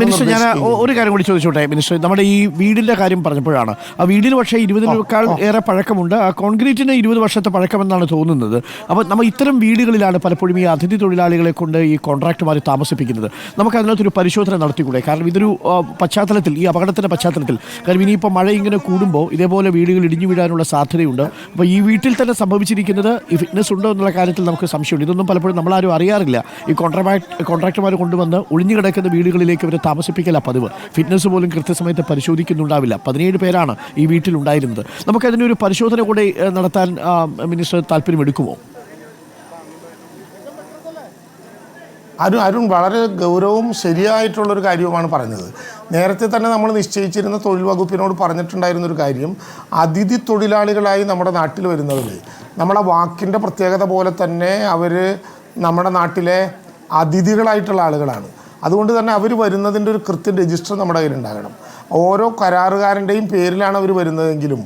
Minister ഞാൻ ഒരു കാര്യം കൂടി ചോദിച്ചോട്ടെ മിനിസ്റ്റർ. നമ്മുടെ ഈ വീടിന്റെ കാര്യം പറഞ്ഞപ്പോഴാണ്. ആ വീടിന് പക്ഷേ ഇരുപതിനേക്കാൾ ഏറെ പഴക്കമുണ്ട്. ആ കോൺക്രീറ്റിന് ഇരുപത് വർഷത്തെ പഴക്കമെന്നാണ് തോന്നുന്നത്. അപ്പോൾ നമ്മൾ ഇത്തരം വീടുകളിലാണ് പലപ്പോഴും ഈ അതിഥി തൊഴിലാളികളെ കൊണ്ട് ഈ കോൺട്രാക്ടുമാർ താമസിപ്പിക്കുന്നത്. നമുക്ക് അതിനകത്തൊരു പരിശോധന നടത്തിക്കൂടെ? കാരണം ഇതൊരു പശ്ചാത്തലത്തിൽ ഈ അപകടത്തിന്റെ പശ്ചാത്തലത്തിൽ. കാരണം ഇനിയിപ്പോൾ മഴ ഇങ്ങനെ കൂടുമ്പോൾ ഇതേപോലെ വീടുകൾ ഇടിഞ്ഞു വീഴാനുള്ള സാധ്യതയുണ്ട്. അപ്പോൾ ഈ വീട്ടിൽ തന്നെ സംഭവിച്ചിരിക്കുന്നത് ഈ ഫിറ്റ്നസ് ഉണ്ടോ എന്നുള്ള കാര്യത്തിൽ നമുക്ക് സംശയമുണ്ട്. ഇതൊന്നും പലപ്പോഴും നമ്മളാരും അറിയാറില്ല. ഈ കോൺട്രാക്ട് കോൺട്രാക്ടർമാർ കൊണ്ടുവന്ന് ഒളിഞ്ഞു കിടക്കുന്ന വീടുകളിലേക്ക് അവരെ താമസിപ്പിക്കല പതിവ്. ഫിറ്റ്നസ് പോലും കൃത്യസമയത്ത് പരിശോധിക്കുന്നുണ്ടാവില്ല. പതിനേഴ് പേരാണ് ഈ വീട്ടിലുണ്ടായിരുന്നത്. നമുക്കതിനൊരു പരിശോധന കൂടെ നടത്താൻ മിനിസ്റ്റർ താല്പര്യമെടുക്കുമോ? അരുൺ അരുൺ വളരെ ഗൗരവവും ശരിയായിട്ടുള്ളൊരു കാര്യവുമാണ് പറഞ്ഞത് നേരത്തെ തന്നെ നമ്മൾ നിശ്ചയിച്ചിരുന്ന തൊഴിൽ വകുപ്പിനോട് പറഞ്ഞിട്ടുണ്ടായിരുന്ന ഒരു കാര്യം അതിഥി തൊഴിലാളികളായി നമ്മുടെ നാട്ടിൽ വരുന്നവർ നമ്മുടെ വാക്കിന്റെ പ്രത്യേകത പോലെ തന്നെ അവർ നമ്മുടെ നാട്ടിലെ അതിഥികളായിട്ടുള്ള ആളുകളാണ്. അതുകൊണ്ട് തന്നെ അവർ വരുന്നതിന്റെ ഒരു കൃത്യ രജിസ്റ്റർ നമ്മുടെ കയ്യിലുണ്ടാകണം. ഓരോ കരാറുകാരന്റെയും പേരിലാണ് അവർ വരുന്നതെങ്കിലും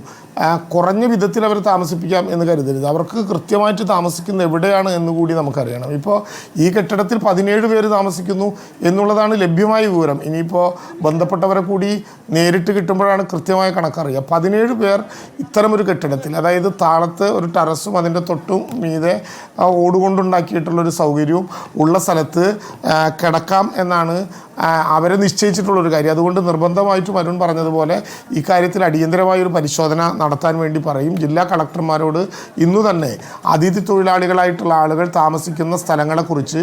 കുറഞ്ഞ വിധത്തിൽ അവർ താമസിപ്പിക്കാം എന്ന് കരുതരുത്. അവർക്ക് കൃത്യമായിട്ട് താമസിക്കുന്ന എവിടെയാണ് എന്ന് കൂടി നമുക്കറിയണം. ഇപ്പോൾ ഈ കെട്ടിടത്തിൽ പതിനേഴ് പേര് താമസിക്കുന്നു എന്നുള്ളതാണ് ലഭ്യമായ വിവരം. ഇനിയിപ്പോൾ ബന്ധപ്പെട്ടവരെ കൂടി നേരിട്ട് കിട്ടുമ്പോഴാണ് കൃത്യമായ കണക്കറിയുക. പതിനേഴ് പേർ ഇത്തരമൊരു കെട്ടിടത്തിൽ അതായത് താളത്ത് ഒരു ടെറസും അതിന്റെ തൊട്ടും മീതെ ഓടുകൊണ്ടുണ്ടാക്കിയിട്ടുള്ളൊരു സൗകര്യവും ഉള്ള സ്ഥലത്ത് കിടക്കാം എന്നാണ് അവരെ നിശ്ചയിച്ചിട്ടുള്ളൊരു കാര്യം. അതുകൊണ്ട് നിർബന്ധമായിട്ടും അരുൺ പറഞ്ഞതുപോലെ ഇക്കാര്യത്തിൽ കാര്യത്തിൽ അടിയന്തരമായ ഒരു പരിശോധന നടത്താൻ വേണ്ടി പറയും. ജില്ലാ കളക്ടർമാരോട് ഇന്നു തന്നെ അതിഥി തൊഴിലാളികളായിട്ടുള്ള ആളുകൾ താമസിക്കുന്ന സ്ഥലങ്ങളെക്കുറിച്ച്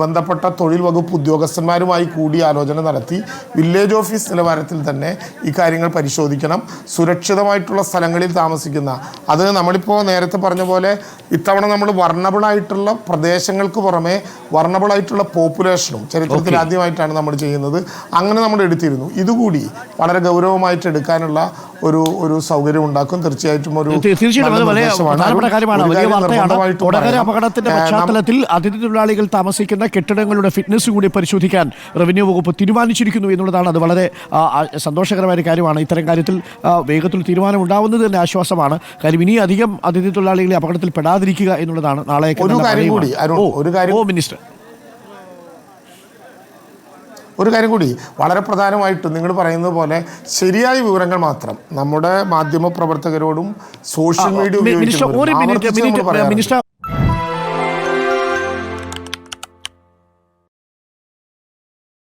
ബന്ധപ്പെട്ട തൊഴിൽ വകുപ്പ് ഉദ്യോഗസ്ഥന്മാരുമായി കൂടി ആലോചന നടത്തി. വില്ലേജ് ഓഫീസ് നിലവാരത്തിൽ തന്നെ ഇക്കാര്യങ്ങൾ കാര്യങ്ങൾ പരിശോധിക്കണം. സുരക്ഷിതമായിട്ടുള്ള സ്ഥലങ്ങളിൽ താമസിക്കുന്ന അത് നമ്മളിപ്പോൾ നേരത്തെ പറഞ്ഞ പോലെ ഇത്തവണ നമ്മൾ വർണബിളായിട്ടുള്ള പ്രദേശങ്ങൾക്ക് പുറമെ വർണബിളായിട്ടുള്ള പോപ്പുലേഷനും ചരിത്രത്തിൽ ആദ്യമായിട്ടാണ് നമ്മൾ ചെയ്യുന്നത്. അങ്ങനെ നമ്മൾ എടുത്തിരുന്നു. ഇതുകൂടി വളരെ ഗൗരവമായിട്ട് എടുക്കാനുള്ള ഒരു ഒരു സൗകര്യം ഉണ്ടാക്കും. തീർച്ചയായിട്ടും ഒരു പശ്ചാത്തലത്തിൽ അതിഥി തൊഴിലാളികൾ താമസിക്കുന്ന കെട്ടിടങ്ങളുടെ ഫിറ്റ്നസ് കൂടി പരിശോധിക്കാൻ റവന്യൂ വകുപ്പ് തീരുമാനിച്ചിരിക്കുന്നു എന്നുള്ളതാണ്. അത് വളരെ സന്തോഷകരമായ ഒരു കാര്യമാണ്. ഇത്തരം കാര്യത്തിൽ വേഗത്തിൽ തീരുമാനം ഉണ്ടാവുന്നത് തന്നെ ആശ്വാസമാണ്. കാര്യം ഇനി അധികം അതിഥി തൊഴിലാളികളെ അപകടത്തിൽ പെടാതിരിക്കുക എന്നുള്ളതാണ് നാളെ ഒരു കാര്യം കൂടി, ഒരു കാര്യം- ഓ മിനിസ്റ്റർ. ഒരു കാര്യം കൂടി വളരെ പ്രധാനമായിട്ട് നിങ്ങൾ പറയുന്നത് പോലെ ശരിയായ വിവരങ്ങൾ മാത്രം. നമ്മുടെ മാധ്യമ പ്രവർത്തകരോടും സോഷ്യൽ മീഡിയ മിനിസ്റ്റർ